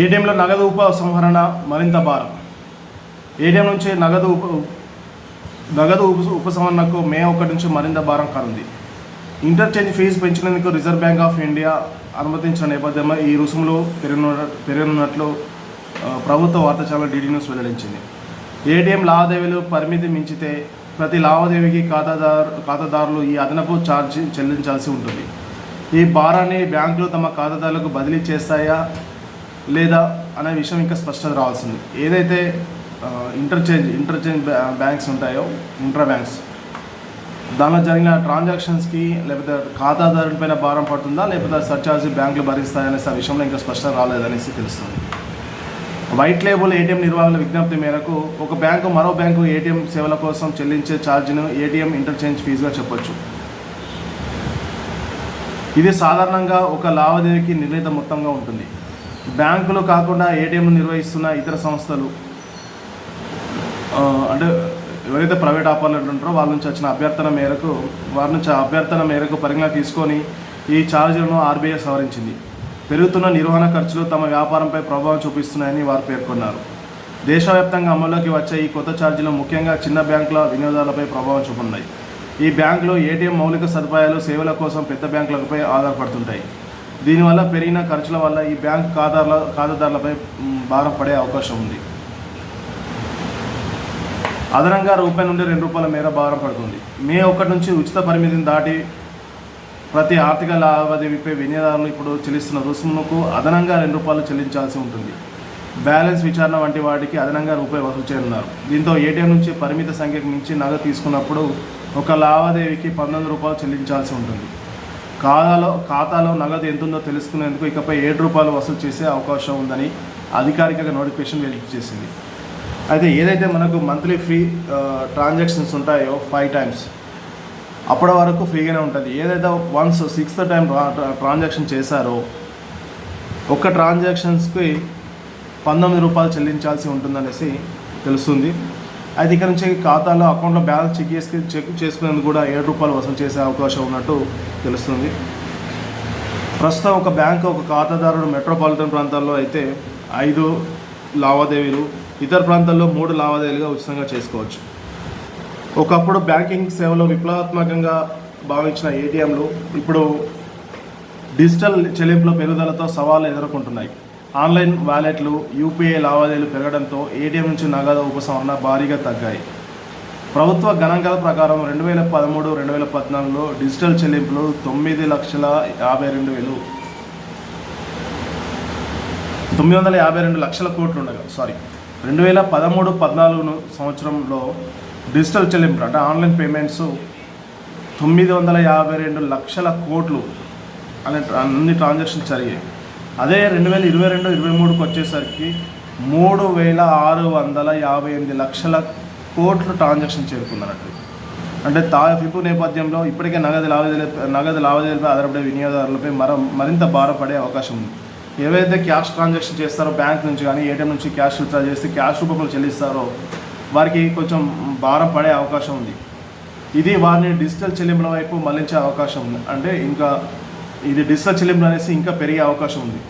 ఏటీఎంలో నగదు ఉపసంహరణ మరింత భారం. ఏటీఎం నుంచి నగదు ఉప నగదు ఉప ఉపసంహరణకు మే ఒకటి నుంచి మరింత భారం కానుంది ఇంటర్చేంజ్ ఫీజు పెంచినందుకు రిజర్వ్ బ్యాంక్ ఆఫ్ ఇండియా అనుమతించిన నేపథ్యంలో ఈ రుసుములు పెరిగిన పెరగనున్నట్లు ప్రభుత్వ వార్తా ఛానల్ డీడీ న్యూస్ వెల్లడించింది. ఏటీఎం లావాదేవీలు పరిమితి మించితే ప్రతి లావాదేవీకి ఖాతాదారు ఖాతాదారులు ఈ అదనపు ఛార్జీ చెల్లించాల్సి ఉంటుంది. ఈ భారాన్ని బ్యాంకులు తమ ఖాతాదారులకు బదిలీ చేస్తాయా? లేదా అనే విషయం ఇంకా స్పష్టత రావాల్సింది. ఏదైతే ఇంటర్చేంజ్ ఇంటర్చేంజ్ బ్యాంక్స్ ఉంటాయో ఇంట్రా బ్యాంక్స్ దానిలో జరిగిన ట్రాన్సాక్షన్స్కి లేకపోతే ఖాతాదారుని పైన భారం పడుతుందా లేకపోతే సర్చార్జ్ బ్యాంకులు భరిస్తాయనేసి ఆ విషయంలో ఇంకా స్పష్టత రాలేదనేసి తెలుస్తుంది. వైట్ లేబుల్ ఏటీఎం నిర్వాహకుల విజ్ఞప్తి మేరకు ఒక బ్యాంకు మరో బ్యాంకు ఏటీఎం సేవల కోసం చెల్లించే ఛార్జీను ఏటీఎం ఇంటర్చేంజ్ ఫీజుగా చెప్పొచ్చు. ఇది సాధారణంగా ఒక లావాదేవీకి నిర్ణీత మొత్తంగా ఉంటుంది. బ్యాంకులు కాకుండా ఏటీఎం నిర్వహిస్తున్న ఇతర సంస్థలు అంటే ఎవరైతే ప్రైవేట్ ఆపరేటర్లు ఉంటారో వాళ్ళ నుంచి వచ్చిన అభ్యర్థన మేరకు వారి నుంచి అభ్యర్థన మేరకు పరిగణన తీసుకొని ఈ ఛార్జీలను ఆర్బీఐ సవరించింది. పెరుగుతున్న నిర్వహణ ఖర్చులు తమ వ్యాపారంపై ప్రభావం చూపిస్తున్నాయని వారు పేర్కొన్నారు. దేశవ్యాప్తంగా అమల్లోకి వచ్చే ఈ కొత్త ఛార్జీలు ముఖ్యంగా చిన్న బ్యాంకుల వినియోగదారులపై ప్రభావం చూపున్నాయి ఈ బ్యాంకులు ఏటీఎం మౌలిక సదుపాయాలు సేవల కోసం పెద్ద బ్యాంకులపై ఆధారపడుతుంటాయి. దీనివల్ల పెరిగిన ఖర్చుల వల్ల ఈ బ్యాంక్ ఖాతాల ఖాతాదారులపై భారం పడే అవకాశం ఉంది. అదనంగా రూపాయి నుండి రెండు రూపాయల మేర భారం పడుతుంది. మే ఒకటి నుంచి ఉచిత పరిమితిని దాటి ప్రతి ఆర్థిక లావాదేవీపై వినియోగదారులు ఇప్పుడు చెల్లిస్తున్న రుసుముకు అదనంగా రెండు రూపాయలు చెల్లించాల్సి ఉంటుంది. బ్యాలెన్స్ విచారణ వంటి వాటికి అదనంగా రూపాయి వసూలు చేయనున్నారు. దీంతో ఏటీఎం నుంచి పరిమిత సంఖ్యకు మించి నగదు తీసుకున్నప్పుడు ఒక లావాదేవీకి పంతొమ్మిది రూపాయలు చెల్లించాల్సి ఉంటుంది. ఖాతాలో ఖాతాలో నగదు ఎంతుందో తెలుసుకునేందుకు ఇకపై ఏడు రూపాయలు వసూలు చేసే అవకాశం ఉందని అధికారిక నోటిఫికేషన్ వెలుగు చేసింది. అయితే ఏదైతే మనకు మంత్లీ ఫ్రీ ట్రాన్సాక్షన్స్ ఉంటాయో ఫైవ్ టైమ్స్ అప్పటి వరకు ఫ్రీగానే ఉంటుంది. ఏదైతే వన్స్ సిక్స్త్ టైం ట్రాన్సాక్షన్ చేశారో ఒక్క ట్రాన్సాక్షన్స్కి పంతొమ్మిది రూపాయలు చెల్లించాల్సి ఉంటుందనేసి తెలుస్తుంది. అయితే ఇక్కడ నుంచి ఖాతాలో అకౌంట్లో బ్యాలెన్స్ చెక్ చేసి చెక్ చేసుకునేందుకు కూడా ఏడు రూపాయలు వసూలు చేసే అవకాశం ఉన్నట్టు తెలుస్తుంది. ప్రస్తుతం ఒక బ్యాంకు ఒక ఖాతాదారుడు మెట్రోపాలిటన్ ప్రాంతాల్లో అయితే ఐదు లావాదేవీలు ఇతర ప్రాంతాల్లో మూడు లావాదేవీలుగా ఉచితంగా చేసుకోవచ్చు. ఒకప్పుడు బ్యాంకింగ్ సేవలో విప్లవాత్మకంగా భావించిన ఏటీఎంలు ఇప్పుడు డిజిటల్ చెల్లింపుల పెరుగుదలతో సవాళ్ళు ఎదుర్కొంటున్నాయి. ఆన్లైన్ వాలెట్లు యూపీఐ లావాదేవీలు పెరగడంతో ఏటీఎం నుంచి నగదు ఉపసంహరణ భారీగా తగ్గాయి. ప్రభుత్వ గణాంకాల ప్రకారం రెండు వేల పదమూడు రెండు వేల పద్నాలుగులో డిజిటల్ చెల్లింపులు తొమ్మిది లక్షల యాభై రెండు వేలు. తొమ్మిది వందల యాభై రెండు లక్షల కోట్లు ఉండగా సారీ రెండు వేల పదమూడు పద్నాలుగు సంవత్సరంలో డిజిటల్ చెల్లింపులు అంటే ఆన్లైన్ పేమెంట్స్ తొమ్మిది వందల యాభై రెండు లక్షల కోట్లు అనే అన్ని ట్రాన్సాక్షన్స్ జరిగాయి. అదే రెండు వేల ఇరవై రెండు ఇరవై మూడుకి వచ్చేసరికి మూడు వేల ఆరు వందల యాభై ఎనిమిది లక్షల కోట్లు ట్రాన్సాక్షన్ చేరుకుందన్నట్టు అంటే తాఫిపు నేపథ్యంలో ఇప్పటికే నగదు లావాదేవీల నగదు లావాదేవీలపై ఆధారపడే వినియోగదారులపై మర మరింత భారపడే అవకాశం ఉంది. ఏవైతే క్యాష్ ట్రాన్సాక్షన్ చేస్తారో బ్యాంక్ నుంచి కానీ ఏటీఎం నుంచి క్యాష్ విత్డ్రా చేసి క్యాష్ రూపంలో చెల్లిస్తారో వారికి కొంచెం భారం పడే అవకాశం ఉంది. ఇది వారిని డిజిటల్ చెల్లింపుల వైపు మళ్ళించే అవకాశం ఉంది. అంటే ఇంకా ఇది డిజిటల్ చెల్లింపులు అనేసి ఇంకా పెరిగే అవకాశం ఉంది.